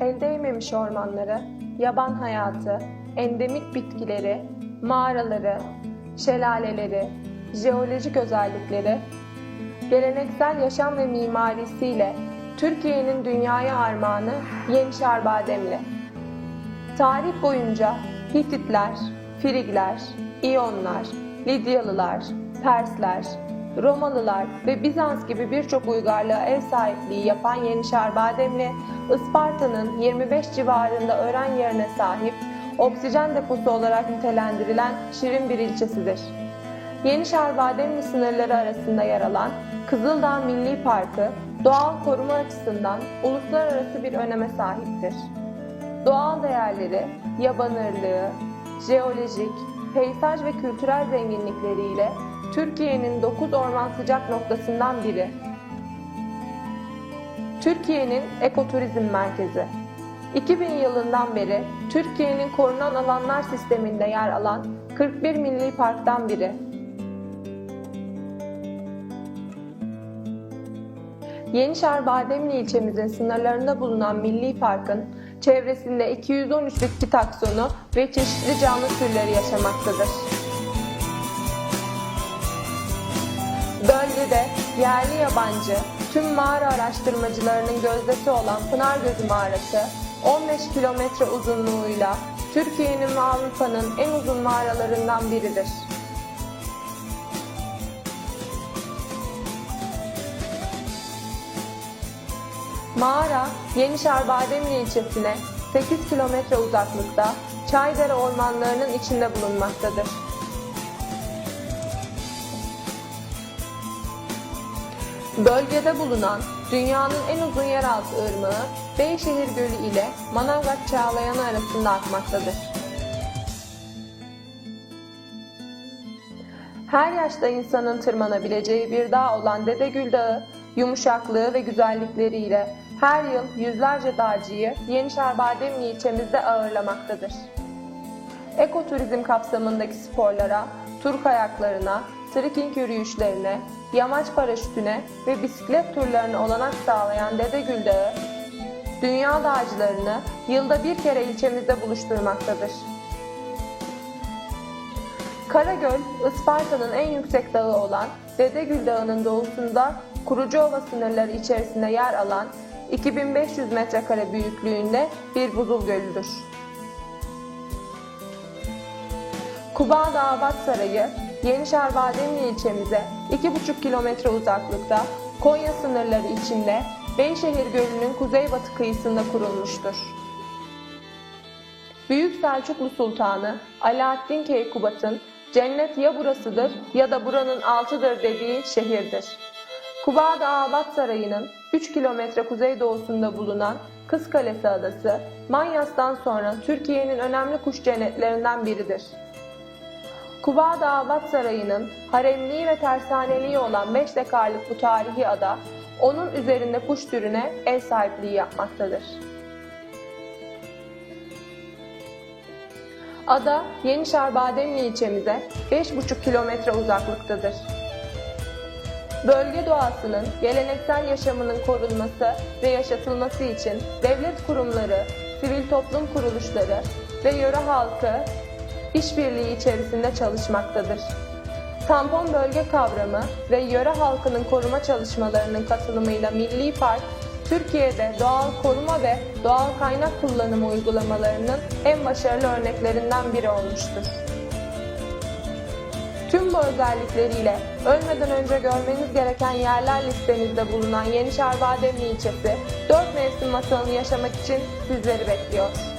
el değmemiş ormanları, yaban hayatı, endemik bitkileri, mağaraları, şelaleleri, jeolojik özellikleri, geleneksel yaşam ve mimarisiyle Türkiye'nin dünyaya armağanı Yenişehir Bademli. Tarih boyunca Hititler, Frigler, İyonlar, Lidyalılar, Persler, Romalılar ve Bizans gibi birçok uygarlığa ev sahipliği yapan Yenişehir Bademli, Isparta'nın 25 civarında öğren yerine sahip oksijen deposu olarak nitelendirilen şirin bir ilçesidir. Yenişehir Bademli sınırları arasında yer alan Kızıldağ Milli Parkı doğal koruma açısından uluslararası bir öneme sahiptir. Doğal değerleri, yaban ırlığı, jeolojik, peyzaj ve kültürel zenginlikleriyle Türkiye'nin 9 orman sıcak noktasından biri. Türkiye'nin ekoturizm merkezi. 2000 yılından beri Türkiye'nin korunan alanlar sisteminde yer alan 41 milli parktan biri. Yenişehir Bademli ilçemizin sınırlarında bulunan Milli Park'ın çevresinde 213 bitki taksonu ve çeşitli canlı türleri yaşamaktadır. Bölgede yerli yabancı tüm mağara araştırmacılarının gözdesi olan Pınargözü Mağarası 15 kilometre uzunluğuyla Türkiye'nin ve Avrupa'nın en uzun mağaralarından biridir. Mağara, Yenişehir Bademli ilçesine 8 kilometre uzaklıkta Çaydere ormanlarının içinde bulunmaktadır. Bölgede bulunan dünyanın en uzun yeraltı ırmağı Beyşehir Gölü ile Manavgat Çağlayanı arasında akmaktadır. Her yaşta insanın tırmanabileceği bir dağ olan Dedegül Dağı, yumuşaklığı ve güzellikleriyle her yıl yüzlerce dağcıyı Yenişehir Bademli ilçemizde ağırlamaktadır. Ekoturizm kapsamındaki sporlara, tur kayaklarına, trekking yürüyüşlerine, yamaç paraşütüne ve bisiklet turlarına olanak sağlayan Dedegül Dağı, dünya dağcılarını yılda bir kere ilçemizde buluşturmaktadır. Karagöl, Isparta'nın en yüksek dağı olan Dedegül Dağı'nın doğusunda Kurucuova sınırları içerisinde yer alan 2500 metrekare büyüklüğünde bir buzul gölüdür. Kuba Dağbat Sarayı, Yenişehir Bademli ilçemize 2,5 kilometre uzaklıkta Konya sınırları içinde Beyşehir Gölü'nün kuzeybatı kıyısında kurulmuştur. Büyük Selçuklu Sultanı Alaaddin Keykubat'ın cennet ya burasıdır ya da buranın altıdır dediği şehirdir. Kuba'da Abat Sarayı'nın 3 kilometre kuzeydoğusunda bulunan Kız Kalesi Adası, Manyas'tan sonra Türkiye'nin önemli kuş cennetlerinden biridir. Kuba'da Abat Sarayı'nın haremliği ve tersaneliği olan 5 dekarlık bu tarihi ada, onun üzerinde kuş türüne ev sahipliği yapmaktadır. Ada, Yenişehir Bademli ilçemize 5,5 kilometre uzaklıktadır. Bölge doğasının geleneksel yaşamının korunması ve yaşatılması için devlet kurumları, sivil toplum kuruluşları ve yöre halkı işbirliği içerisinde çalışmaktadır. Tampon bölge kavramı ve yöre halkının koruma çalışmalarının katılımıyla Milli Park, Türkiye'de doğal koruma ve doğal kaynak kullanımı uygulamalarının en başarılı örneklerinden biri olmuştur. Tüm bu özellikleriyle ölmeden önce görmeniz gereken yerler listenizde bulunan Yenişehir Bademli ilçesi 4 mevsim masalını yaşamak için sizleri bekliyor.